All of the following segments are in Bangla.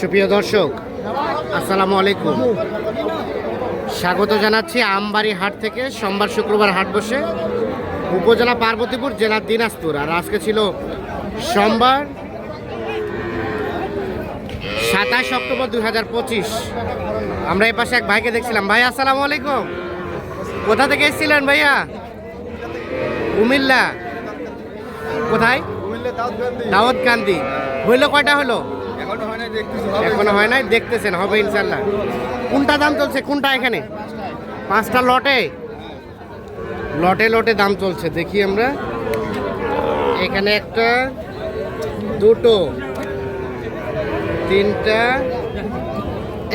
সুপ্রিয় দর্শক আসসালামু আলাইকুম। স্বাগত জানাচ্ছি আমবাড়ি হাট থেকে। সোমবার শুক্রবার হাট বসে উপজেলা পার্বতীপুর জেলার দিনাজপুর। আর আজকে ছিল সোমবার সাতাশ অক্টোবর দুই হাজার পঁচিশ। আমরা এই পাশে এক ভাইকে দেখছিলাম। ভাই আসসালামু আলাইকুম। কোথা থেকে এসেছিলেন ভাইয়া? কুমিল্লা কোথায়? দাউদ কান্দি হইল কয়টা হলো এখনও হয় নাই? দেখতেছেন হবে ইনশাল্লাহ। কোনটা দাম চলছে? কোনটা এখানে? পাঁচটা লটে? লটে লটে দাম চলছে দেখি আমরা। এখানে একটা দুটো তিনটা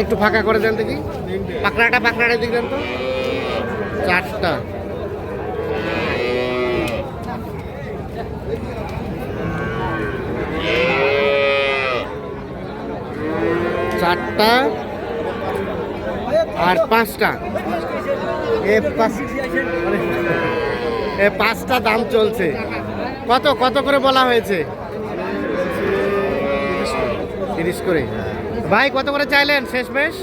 একটু ফাঁকা করে দেন দেখি। পাকড়াটা পাকড়াটা দিক দেন তো? চারটা। চারটা আর পাঁচটা। এ পাঁচ এ পাঁচটা দাম চলছে। কত কত করে বলা হয়েছে? তিরিশ করে। ভাই, কত করে চাইলেন? শেষ বেশ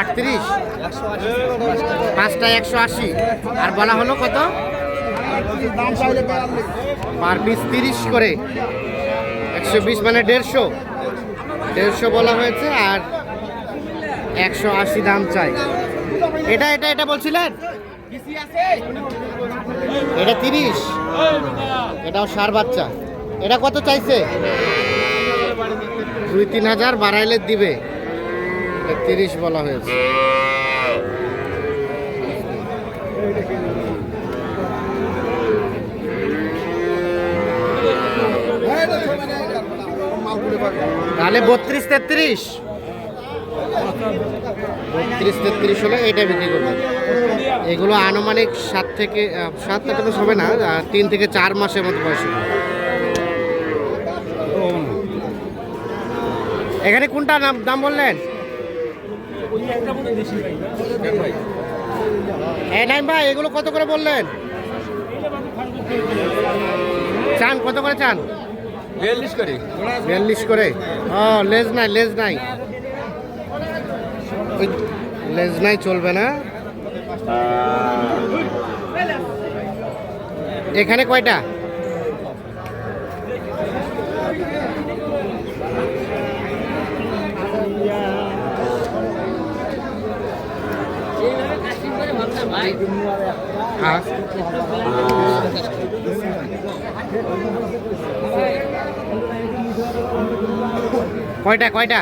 আটত্রিশ। পাঁচটা একশো আশি। আর বলা হলো কত? পার পিস তিরিশ করে। একশো বিশ মানে দেড়শো। দেড়শো বলা হয়েছে আর একশো আশি দাম চাই। এটা এটা এটা বলছিলেন? এটা তিরিশ। এটাও সার বাচ্চা। এটা কত চাইছে? দুই, তিন হাজার বাড়াইলে দিবে। তিরিশ বলা হয়েছে। তাহলে বত্রিশ তেত্রিশ। বত্রিশ তেত্রিশ হলে এইটা বিক্রি করবেন এগুলো আনুমানিক সাত থেকে সাত থেকে তো হবে না তিন থেকে চার মাসের মতো বয়স এখানে কোনটা দাম বললেন? এই নাইম ভাই, এগুলো কত করে বললেন? চান, কত করে চান? বিয়াল্লিশ করে? বিয়াল্লিশ করে? ও লেজ নাই লেজ নাই। লেজ নাই চলবে না। এখানে কয়টা? হ্যাঁ। কয়টা কয়টা?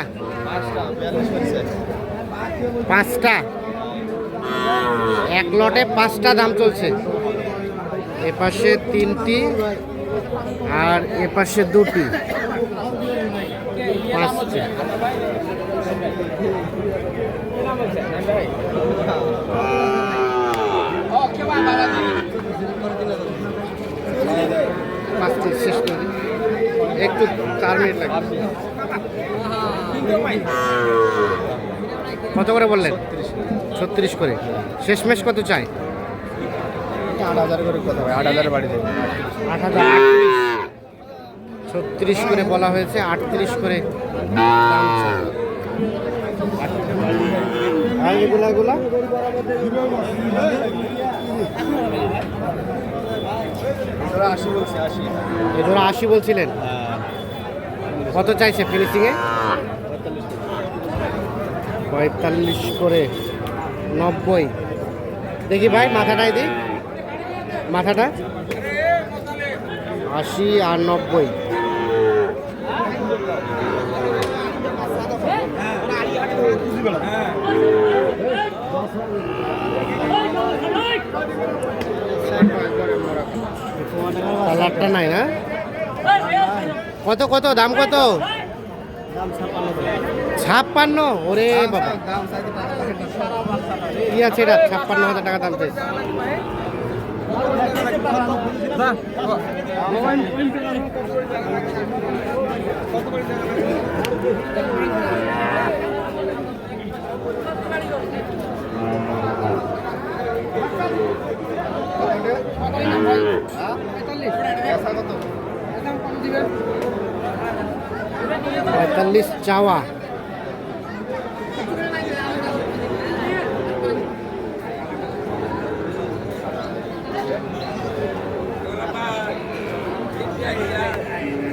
পাঁচটা। এক লটে পাঁচটা দাম চলছে। এপাশে তিনটি আর এপাশে দুটি। পাঁচটি। শেষ একটু চার মিনিট লাগবে। কত করে বললেন? ছত্রিশ করে। শেষমেশ কত চাই? আট হাজার করে কথা হয় আট হাজার বাড়ি আট হাজার ছত্রিশ করে বলা হয়েছে, আটত্রিশ করে। আর আশি বলছে আশি আশি বলছিলেন। কত চাইছে ফিনিশিংয়ে পঁয়তাল্লিশ করে নব্বই। দেখি ভাই মাথাটাই দিই মাথাটা। আশি আর নব্বই। কালারটা নাই না? কত কত, দাম কত? ছাপ্পান্ন? ওরে বাবা। কি আছে এটা? ছাপ্পান্ন হাজার টাকা দাম চাইছে। পঁয়তাল্লিশ চাওয়া।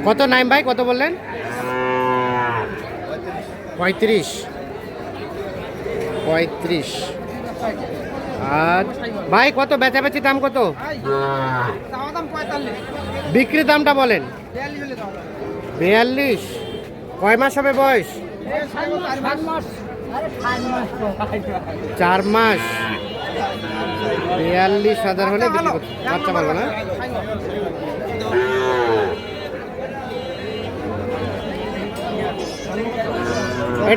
কত নাইম ভাই, কত বললেন? পঁয়ত্রিশ। পঁয়ত্রিশ। আর ভাই, কত? বেচাবেচি দাম কত? বিক্রি দামটা বলেন। বিয়াল্লিশ। কয় মাস হবে বয়স? চার মাস। বিয়াল্লিশ হাজার হলে বাচ্চা পারব না?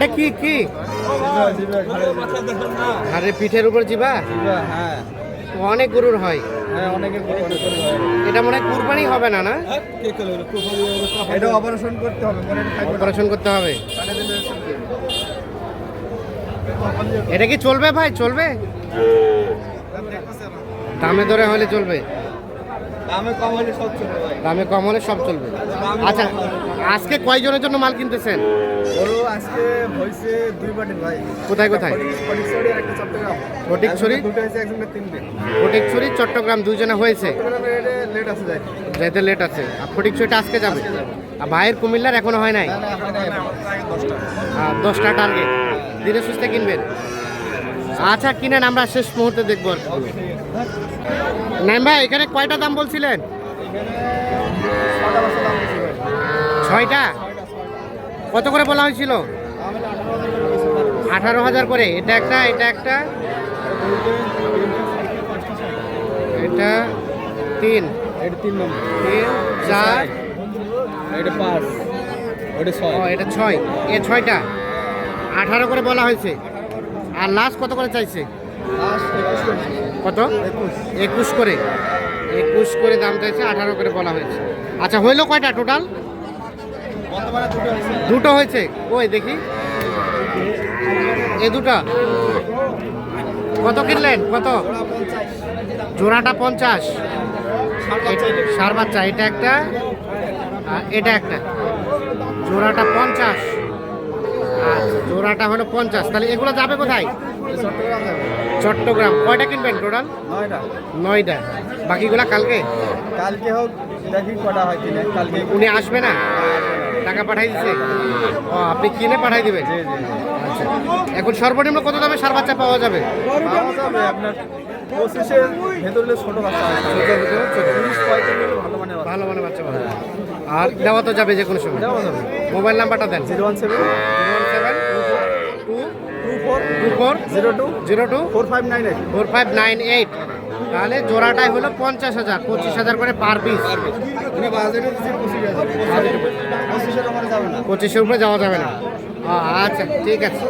এটা কি কি আরে পিঠের উপর জিবা হ্যাঁ অনেক গরুর হয়। এটা মনে হয় কুরবানি হবে না না এটা অপারেশন করতে হবে। অপারেশন করতে হবে। এটা কি চলবে ভাই চলবে দামে দরে হলে চলবে দামে কম হলে সব চলবে আচ্ছা আজকে কয়জনের জন্য মাল কিনতেছেন? গরু আজকে হয়েছে দুই পার্টির ভাই। কোথায় কোথায়? ফটিকছড়ি চট্টগ্রাম। ফটিকছড়ি? হয়েছে চট্টগ্রাম চট্টগ্রামে লেট আছে যেতে লেট আছে। আর ফটিকছড়িটা আজকে যাবে? আর ভাইয়ের কুমিল্লার এখনও হয় নাই? দশটা। টার্গেট দিনে সুস্থে কিনবেন। আচ্ছা কিনেন আমরা শেষ মুহূর্তে দেখব আর। নাইম ভাই এখানে কয়টা দাম বলছিলেন? ছয়টা? কত করে বলা হয়েছিল? আঠারো হাজার হাজার করে। এটা একটা এটা একটা। এটা তিন। এটা তিন নম্বর। তিন চার। এটা পাঁচ। ওটা ছয়। এটা ছয়। এ ছয়টা। আঠারো করে বলা হয়েছে। আর লাস্ট কত করে চাইছে? কত? একুশ করে। একুশ করে দাম চাইছে, আঠারো করে বলা হয়েছে। আচ্ছা হইল কয়টা টোটাল? দুটো হয়েছে। ওই দেখি। এ দুটো। কত কিনলেন? কত? জোড়াটা পঞ্চাশ। সার বাচ্চা, এটা একটা এটা একটা। জোড়াটা পঞ্চাশ। আচ্ছা। জোড়াটা হলো পঞ্চাশ। তাহলে এগুলো যাবে কোথায়? চট্টগ্রাম। কয়টা কিনবেন টোটাল? নয়টা। বাকিগুলা কালকে? কালকে হোক দেখি কটা হয় কিনে। কালকে উনি আসবে না? টাকা পাঠাই দিচ্ছে ও আপনি কিনে পাঠাই দিবেন? আচ্ছা। এখন সর্বনিম্ন কত দামে সার বাচ্চা পাওয়া যাবে? আপনার পঁচিশের ভেতরে ছোট বাচ্চা আছে। তিরিশ পঁয়তাল্লিশ ভালো মানে বাচ্চা। পাওয়া আর দেওয়া তো যাবে যে কোনো সময়। মোবাইল নাম্বারটা দেন। Zero one seven four two four zero two zero two four five nine eight. Four five nine eight তাহলে জোড়াটাই হলো পঞ্চাশ হাজার পঁচিশ হাজার করে পার পিস পঁচিশের উপরে যাওয়া যাবে না। আচ্ছা ঠিক আছে।